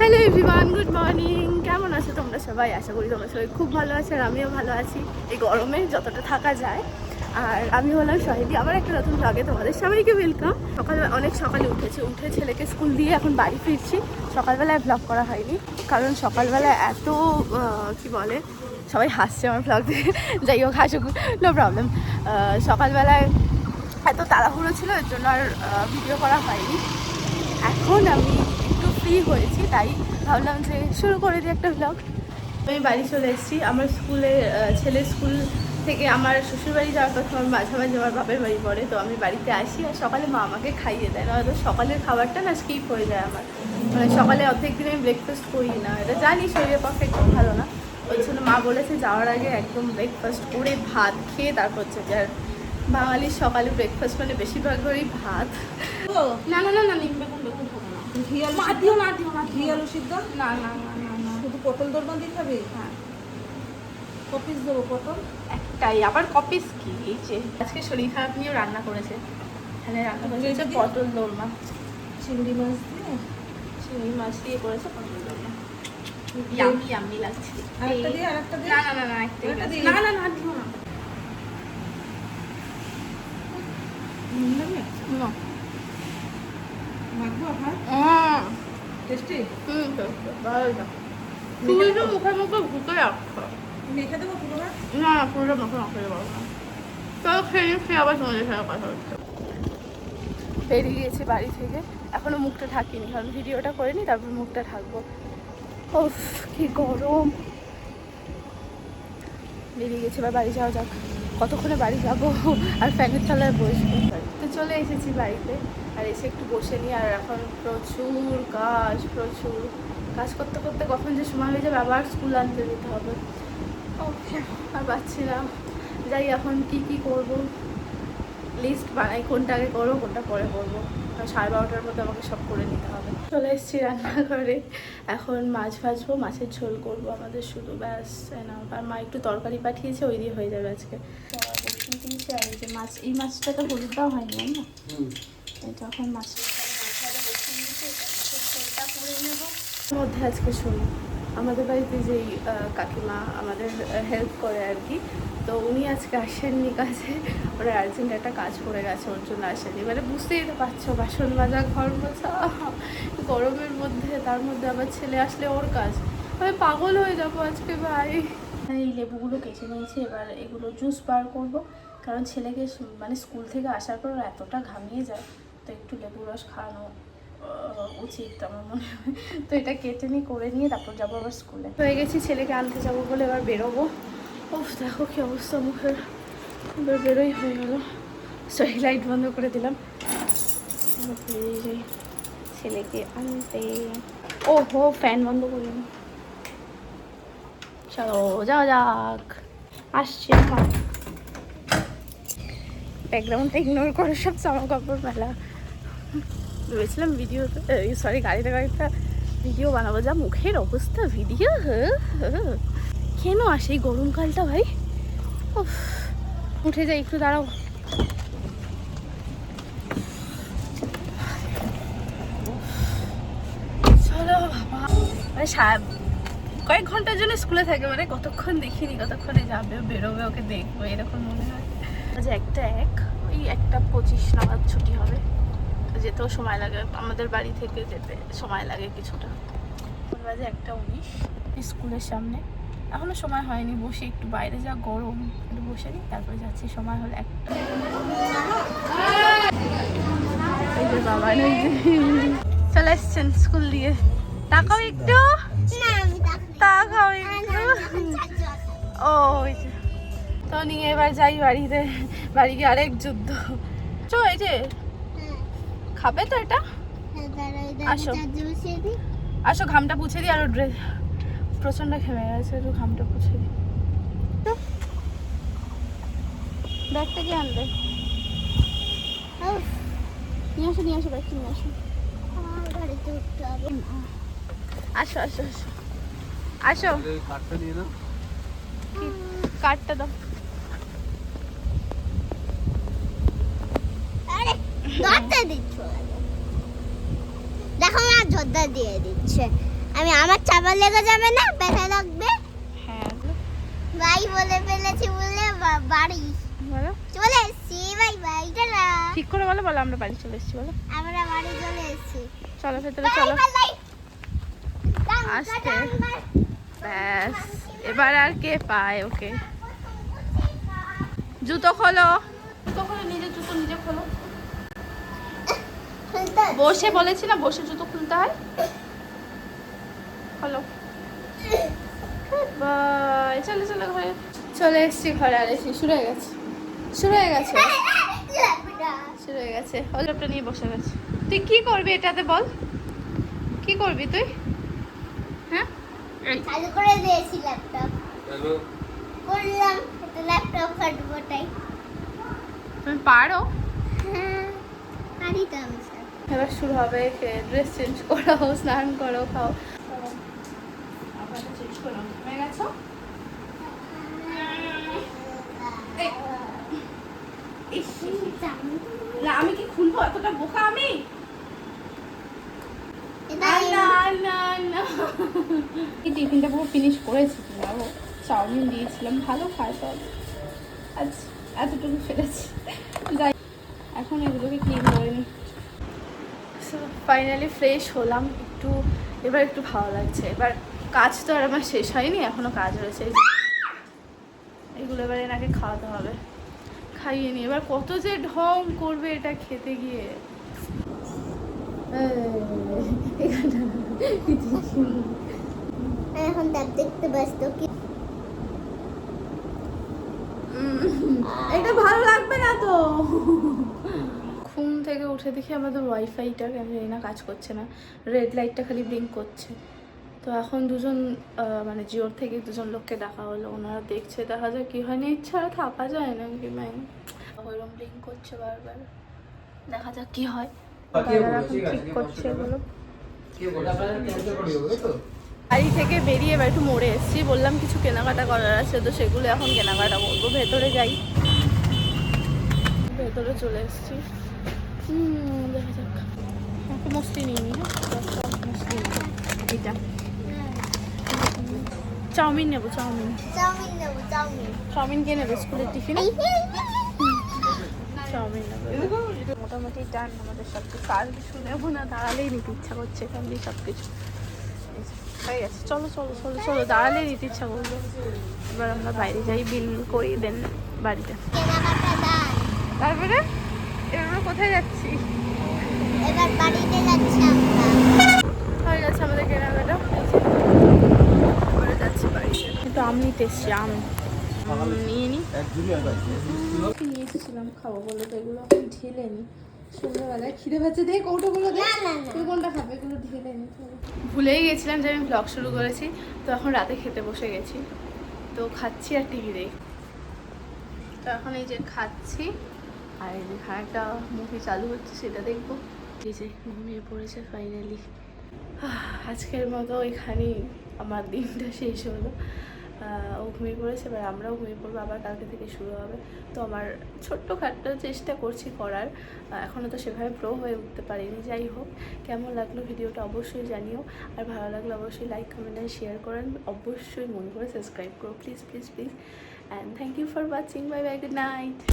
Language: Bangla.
হ্যালো এভরিওয়ান গুড মর্নিং কেমন আছো তোমরা সবাই? আশা করি তোমরা সবাই খুব ভালো আছো আর আমিও ভালো আছি। এই গরমে যতটা থাকা যায়। আর আমি হলাম শহীদি আমার একটা নতুন ব্লগে তোমাদের সবাইকে ওয়েলকাম সকালে অনেক সকালে উঠেছি। উঠে ছেলেকে স্কুল দিয়ে এখন বাড়ি ফিরছি। সকালবেলায় ব্লগ করা হয়নি। কারণ সকালবেলা এত কি বলে? সবাই হাসছে আমার ব্লগ দিয়ে যাই হোক, হাসুক নো প্রবলেম সকালবেলায় এত তাড়াহুড়ো ছিল, এর জন্য আর ভিডিও করা হয়নি। এখন আমি ফ্রি হয়েছি তাই ভাবলাম যে শুরু করে দিই একটা ব্লগ আমি বাড়ি চলে এসেছি। আমার স্কুলে ছেলের স্কুল থেকে আমার শ্বশুরবাড়ি যাওয়ার কথা আমার মাঝামাঝি আমার বাপের বাড়ি পড়ে। তো আমি বাড়িতে আসি আর সকালে মা আমাকে খাইয়ে দেয়। নয়তো সকালের খাবারটা না স্কিপ হয়ে যায় আমার। মানে সকালে অর্ধেক দিন আমি ব্রেকফাস্ট করি না। এটা জানি শরীরের পক্ষে একদম ভালো না। ওই জন্য মা বলেছে যাওয়ার আগে একদম ব্রেকফাস্ট করে ভাত খেয়ে তারপর হচ্ছে যে আর বাঙালির সকালে ব্রেকফাস্ট মানে বেশিরভাগই ভাত। ও না না না না ঘি আলু সিদ্ধ? দিও না দিও না ঘি আলু সিদ্ধ? না না না না না। শুধু পটল দরমা দিয়ে খাবে? হ্যাঁ। কপিস দেবো পটল? একটাই আবার কপিস কি? এই যে আজকে শরীর খারাপ নিয়েও রান্না করেছে। এখানে রান্না করেছে পটল দোরমা চিংড়ি মাছ দিয়ে? চিংড়ি মাছ দিয়ে করেছে পটল দোরমা ইয়ামি ইয়ামি লাগছে। আরেকটা দিয়ে আরেকটা দিয়ে? না না না না লাগছে। দিই? না না না দিও না? না। মাখবো আহ, টেস্টি হুম, ভালো। তুমি তো মুখে মুখে ঢুকে রাখছো মেখে দেবো পুরো না না পুরোটা মুখে চলো খেয়ে খেয়ে আবার তোমাদের সাথে কথা হচ্ছে। বেরিয়ে গিয়েছি বাড়ি থেকে। এখনও মুখটা ঢাকিনি কারণ ভিডিওটা করে নি তারপর মুখটা ঢাকবো। ওফ কি গরম। বেরিয়ে গেছি এবার বাড়ি যাওয়া যাক। কতক্ষণে বাড়ি যাব? আর ফ্যানের তলায় বসবো। চলে এসেছি বাড়িতে, আর এসে একটু বসে নিই, আর এখন প্রচুর কাজ প্রচুর কাজ করতে করতে কখন যে সময় হয়ে যাবে, আবার স্কুল আনতে যেতে হবে। ওকে, আর পাচ্ছি না। যাই, এখন কি কি করব? লিস্ট বানাই, কোনটা আগে করব, কোনটা পরে করব। সাড়ে বারোটার মধ্যে আমাকে সব করে নিতে হবে। চলে এসেছি রান্নাঘরে। এখন মাছ ভাজবো, মাছের ঝোল করব আমাদের শুধু ব্যাস আর মা একটু তরকারি পাঠিয়েছে, ওই দিয়ে হয়ে যাবে আজকে। আর যে মাছ এই মাছটা তো হলুদ দেওয়া হয়নি তাই না? মাছ। মধ্যে আজকে শুনি। আমাদের বাড়িতে যেই কাকিমা আমাদের হেল্প করে আর কি তো উনি আজকে আসেননি কাজে। ওরা আর্জেন্ট একটা কাজ করে গেছে ওর জন্য আসেনি মানে বুঝতেই তো পারছ বাসন মাজা ঘর মোছা গরমের মধ্যে তার মধ্যে আবার ছেলে আসলে ওর কাজ। আমি পাগল হয়ে যাব আজকে ভাই। এই লেবুগুলো কেটে নিয়েছি, এবার এগুলো জুস বার করব। কারণ ছেলেকে মানে স্কুল থেকে আসার পর এতটা ঘামিয়ে যায়, তো একটু লেবু রস খাওয়ানো উচিত আমার মনে হয়। তো এটা কেটে নিয়ে করে নিয়ে তারপর যাব আবার স্কুলে হয়ে গেছি, ছেলেকে আনতে যাব বলে এবার বেরোবো। উফ, দেখো কি অবস্থা মুখের। এবার বেরোই হয়ে গেল। সরি লাইট বন্ধ করে দিলাম। ছেলেকে আনতে। ও হো ফ্যান বন্ধ করিনি চলো যাওয়া যাক। আসছি আমার ব্যাকগ্রাউন্ডটা ইগনোর করে সব জামা কাপড় মেলা। ভেবেছিলাম ভিডিও সরি গাড়িতে গাড়িতে ভিডিও বানাবো। যা মুখের অবস্থা ভিডিও কেন আসে এই গরমকালটা ভাই? উঠে যাই, একটু দাঁড়াও। চলো, বাবা। কয়েক ঘণ্টার জন্য স্কুলে থাকে মানে কতক্ষণ দেখিনি কতক্ষণে যাবে বেরোবে ওকে দেখব এরকম মনে হয়। আজ একটা এক ওই একটা পঁচিশ নাগাদ ছুটি হবে। যেতেও সময় লাগে আমাদের বাড়ি থেকে যেতে সময় লাগে কিছুটা। এখন বাজে একটা উনিশ। স্কুলের সামনে। এখনও সময় হয়নি বসে একটু বাইরে যা গরম একটু বসে নিই তারপরে যাচ্ছি সময় হলে একটা বাবা চলে এসছেন স্কুল দিয়ে। তাকাও একটু। তাকাও একটু ওই যে তো নিয়ে এবার যাই বাড়িতে বাড়ি গিয়ে আরেক যুদ্ধ চো এই যে খাবে তো এটা আসো। আসো ঘামটা পুছে দিই আর ড্রেস প্রচণ্ড ঘেমে গেছে একটু ঘামটা পুছে দিই। ব্যাগটা কি আনবে? নিয়ে আসো নিয়ে আসো ব্যাগটা নিয়ে আসো। আসো আসো আসো। আসো। কাঠটা নিয়ে নাও। কার্ডটা দাও। দেখো না ঝোদ্দা দিয়ে দিচ্ছে। আমি আমার চাপা লেগে যাবে না? ব্যথা লাগবে হ্যাঁ। ভাই বলে ফেলেছি বলে বাড়ি। বলো। চলে এসছি। ভাই ভাই টাটা ঠিক করে বলো বলো আমরা বাড়ি চলে এসেছি বলো। আমরা বাড়ি চলে এসছি। চলো ভেতরে চলো। Bye, bye. আসতে। ব্যাস এবার আর কে পায় ওকে। জুতো খোলো। জুতো খোলো নিজের জুতো নিজে খোলো। বসে বলেছি না বসে জুতো খুলতে হয়। খোলো। বাই চলে চলে ঘরে। চলে এসেছি ঘরে আর এসে শুরু হয়ে গেছে। শুরু হয়ে গেছে। শুরু হয়ে গেছে। ওটা নিয়ে বসে গেছে। তুই কি করবি এটাতে বল? কি করবি তুই? চালু করে দিয়েছি ল্যাপটপ করলাম ল্যাপটপ ফাটবো তাই তুমি পারো হ্যাঁ পারি তো আমি স্যার এবার শুরু হবে ড্রেস চেঞ্জ করো স্নান করো খাও চেঞ্জ করো হয়ে গেছো না আমি কি খুলবো এতটা বোকা আমি না না না না এই টিফিনটা পুরো ফিনিশ করেছি কিনা ও চাউমিন দিয়েছিলাম, ভালো খায় সব। আজ এতটুকু ফেলেছি। যাই, এখন এগুলোকে ক্লিন করে নিই। ফাইনালি ফ্রেশ হলাম। একটু, এবার একটু ভালো লাগছে। এবার কাজ তো আর আমার শেষ হয়নি এখনও কাজ রয়েছে। এগুলো এবার এনাকে খাওয়াতে হবে। খাইয়ে নি এবার কত যে ঢং করবে এটা খেতে গিয়ে। এখন দেখ, দেখতে ব্যস্ত কি। এটা ভালো লাগবে না তো। ঘুম থেকে উঠে দেখি আমাদের ওয়াইফাইটা কেন জানি না কাজ করছে না। রেড লাইটটা খালি ব্লিঙ্ক করছে। তো এখন দুজন মানে জিওর থেকে দুজন লোককে ডাকা হলো। ওনারা দেখছে, দেখা যায় কি হয়নি ইচ্ছা আর থাকা যায় না, কি ম্যাম ওইরকম ব্লিঙ্ক করছে বারবার। দেখা যাক কি হয়। ঠিক করছে এগুলো? বাড়ি থেকে বেরিয়ে এবার একটু মোড়ে এসেছি বললাম কিছু কেনাকাটা করার আছে তো সেগুলো এখন কেনাকাটা করব ভেতরে যাই। ভেতরে চলে এসেছি। হুম, দেখা যাক। একটা মস্তি নিয়ে নি হ্যাঁ। এটা। চাউমিন নেব চাউমিন। চাউমিন নেব চাউমিন। চাউমিন কে নেবে স্কুলের টিফিনে? মোটামুটি ডান আমাদের সব কিছু আর কিছু নেব না দাঁড়ালেই নিতে ইচ্ছা করছে এখান দিয়ে সব কিছু হয়ে গেছে। চলো চলো চলো চলো দাঁড়ালেই নিতে ইচ্ছা করল এবার আমরা বাইরে যাই বিল করি দেন বাড়িতে তারপরে? এবার আমরা কোথায় যাচ্ছি? এবার বাড়িতে যাচ্ছি হয়ে গেছে আমাদের কেনাকাটা। যাচ্ছি বাড়িতে। কিন্তু আমি নিতে এসছি আম। আম নিয়ে নিই কি নিয়ে এসেছিলাম খাব বলে তো এগুলো এখন ঢেলে নি। সন্ধ্যাবেলায় খিদে পাচ্ছে। দেখ কৌটোগুলো দেখ। তুই কোনটা খাবে? এগুলো ঢেলে নি। ভুলেই গেছিলাম যে আমি ব্লগ শুরু করেছি তো এখন রাতে খেতে বসে গেছি। তো খাচ্ছি আর টিভি দেখ। তো এখন এই যে খাচ্ছি আর এই যে একটা মুভি চালু হচ্ছে সেটা দেখব। এই যে ঘুমিয়ে পড়েছে ফাইনালি আজকের মতো এখানেই আমার দিনটা শেষ হলো। ও ঘুমিয়ে পড়েছে, এবার আমরাও ঘুমিয়ে পড়ব, আবার কালকে থেকে শুরু হবে। তো আমার ছোট্ট খাট্ট চেষ্টা করছি করার এখনও তো সেভাবে প্রো হয়ে উঠতে পারিনি, যাই হোক। কেমন লাগল ভিডিওটা অবশ্যই জানিও, আর ভালো লাগল অবশ্যই লাইক কমেন্ট আর শেয়ার করেন। অবশ্যই মনে করে সাবস্ক্রাইব করো please please please and thank you for watching bye bye good night